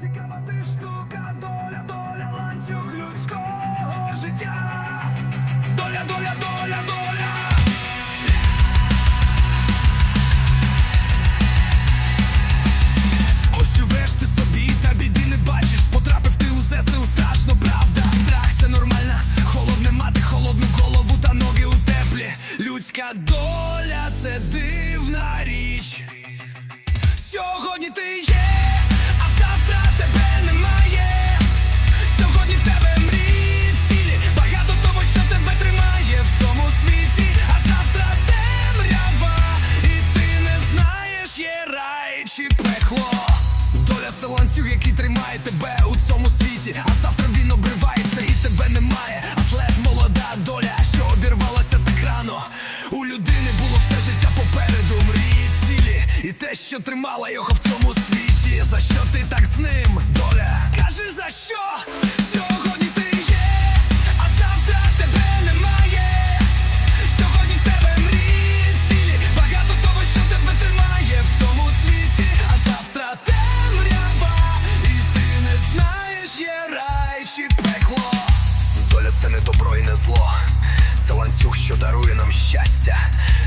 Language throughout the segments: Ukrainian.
цікава ти штука, доля, доля, ланцюг людського життя. Доля, доля, доля, доля. Ось живеш ти собі, та біди не бачиш. Потрапив ти у ЗСУ, страшно, правда. Страх це нормально, холодне мати, холодну голову та ноги у теплі. Людська доля це дивна річ. Сьогодні ти є, тебе у цьому світі, а завтра він обривається і тебе немає. Атлет, молода доля, що обірвалася так рано. У людини було все життя попереду, мрії цілі, і те, що тримала його в цьому світі. За це не добро і не зло. Це ланцюг, що дарує нам щастя,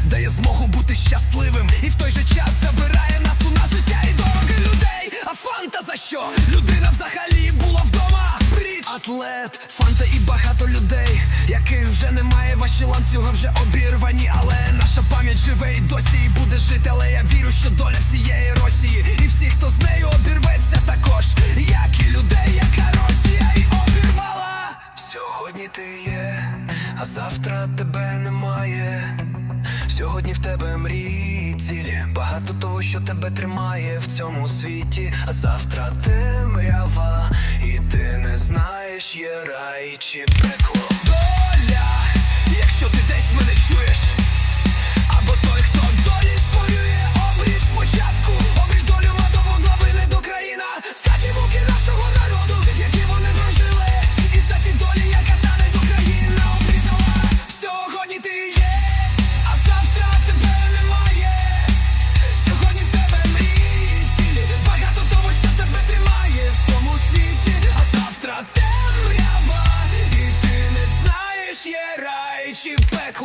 дає змогу бути щасливим, і в той же час забирає нас у нас життя і дороги людей. А фанта за що? Людина взагалі була вдома. Річ атлет, фанта і багато людей, яких вже немає, ваші ланцюги вже обірвані, але наша пам'ять живе і досі і буде жити. Але я вірю, що доля всієї Сьогодні ти є, а завтра тебе немає. Сьогодні в тебе мрії цілі, багато того, що тебе тримає в цьому світі, а завтра ти мрява, і ти не знаєш, є рай чи пекло.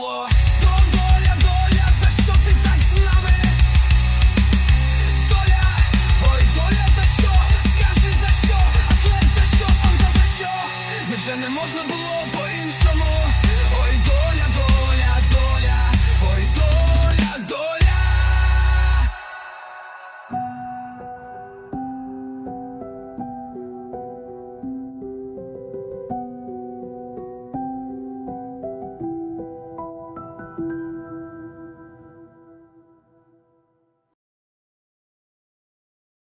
Пекло. Доля, доля, за що ти так з нами? Доля, ой, доля, за що? Скажи за що? Атлет за що? Фанта за що? Невже не можна було